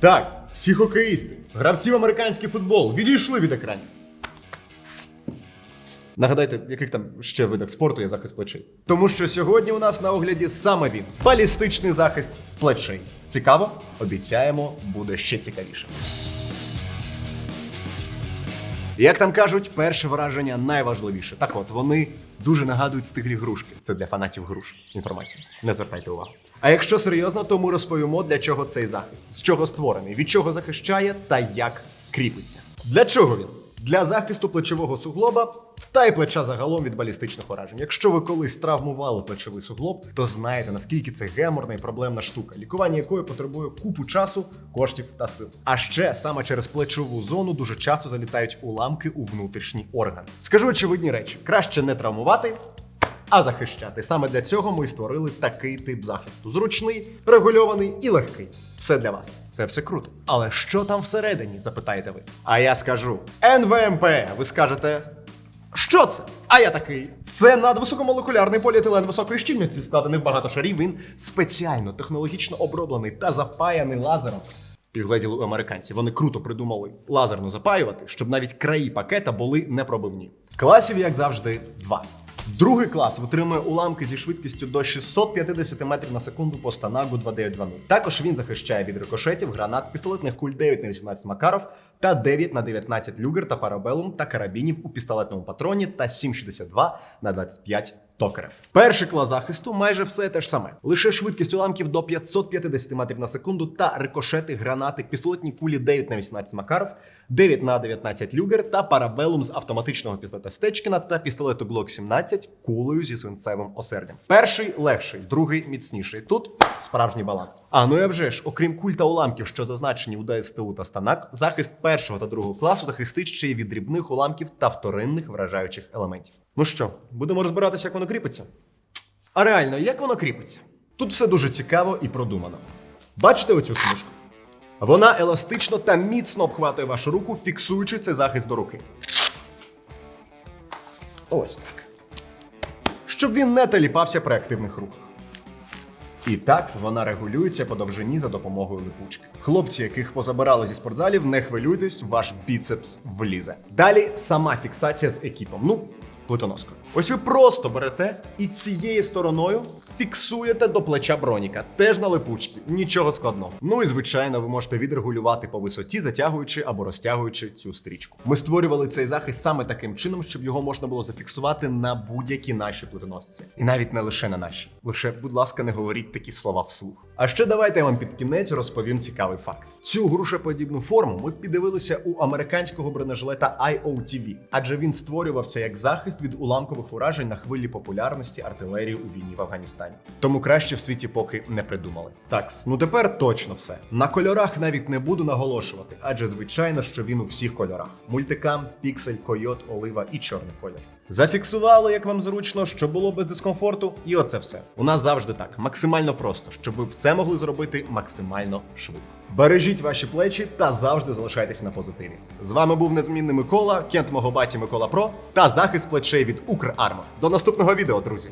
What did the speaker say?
Так, всі хокеїсти, гравці в американський футбол відійшли від екранів. Нагадайте, яких там ще видах спорту є захист плечей. Тому що сьогодні у нас на огляді саме він балістичний захист плечей. Цікаво? Обіцяємо, буде ще цікавіше. Як там кажуть, перше враження найважливіше. Так от, вони дуже нагадують стиглі грушки. Це для фанатів груш. Інформація. Не звертайте увагу. А якщо серйозно, то ми розповімо, для чого цей захист, з чого створений, від чого захищає та як кріпиться. Для чого він? Для захисту плечового суглоба та й плеча загалом від балістичних уражень. Якщо ви колись травмували плечовий суглоб, то знаєте наскільки це геморна і проблемна штука, лікування якої потребує купу часу, коштів та сил. А ще саме через плечову зону дуже часто залітають уламки у внутрішні органи. Скажу очевидні речі: краще не травмувати. А захищати саме для цього ми створили такий тип захисту: зручний, регульований і легкий. Все для вас. Це все круто. Але що там всередині? запитаєте ви. А я скажу НВМП. Ви скажете. Що це? А я такий. Це надвисокомолекулярний поліетилен високої щільності, складений в багато шарів. Він спеціально технологічно оброблений та запаяний лазером. Підгледіли у американців. Вони круто придумали лазерно запаювати, щоб навіть краї пакета були непробивні. Класів, як завжди, два. Другий клас витримує уламки зі швидкістю до 650 метрів на секунду по станагу 2920. Також він захищає від рикошетів, гранат, пістолетних куль 9 на 18 Макаров та 9 на 19 люгер та парабелум та карабінів у пістолетному патроні та 7,62 на 25 Токарев. Перший клас захисту майже все те ж саме. Лише швидкість уламків до 550 метрів на секунду та рикошети, гранати, пістолетні кулі 9 на 18 Макаров, 9 на 19 люгер та парабелум з автоматичного пістолета Стечкіна та пістолету Glock 17 кулею зі свинцевим осердям. Перший легший, другий міцніший. Тут справжній баланс. А ну я вже ж, окрім куль та уламків, що зазначені у ДСТУ та станак, захист першого та другого класу захистить ще й від дрібних уламків та вторинних вражаючих елементів. Ну що, будемо розбиратися, як воно кріпиться? А реально, як воно кріпиться? Тут все дуже цікаво і продумано. Бачите оцю смужку? Вона еластично та міцно обхватує вашу руку, фіксуючи цей захист до руки. Ось так. Щоб він не таліпався при активних рухах. І так вона регулюється по довжині за допомогою липучки. Хлопці, яких позабирали зі спортзалів, не хвилюйтесь, ваш біцепс влізе. Далі сама фіксація з екіпом. Ну, плитоноскою. Ось ви просто берете і цією стороною фіксуєте до плеча броніка. Теж на липучці, нічого складного. Ну і звичайно, ви можете відрегулювати по висоті, затягуючи або розтягуючи цю стрічку. Ми створювали цей захист саме таким чином, щоб його можна було зафіксувати на будь-які наші плитоносці. І навіть не лише на наші. Лише, будь ласка, не говоріть такі слова вслух. А ще давайте я вам під кінець розповім цікавий факт. Цю грушеподібну форму ми піддивилися у американського бронежилета IOTV, адже він створювався як захист від уламкових уражень на хвилі популярності артилерії у війні в Афганістані. Тому краще в світі поки не придумали. Такс, ну тепер точно все. На кольорах навіть не буду наголошувати, адже звичайно, що він у всіх кольорах: мультикам, піксель, койот, олива і чорний колір. Зафіксували, як вам зручно, що було без дискомфорту, і оце все. У нас завжди так, максимально просто, щоб ви все могли зробити максимально швидко. Бережіть ваші плечі та завжди залишайтеся на позитиві. З вами був незмінний Микола, кент мого баті Микола Про та захист плечей від Украрма. До наступного відео, друзі!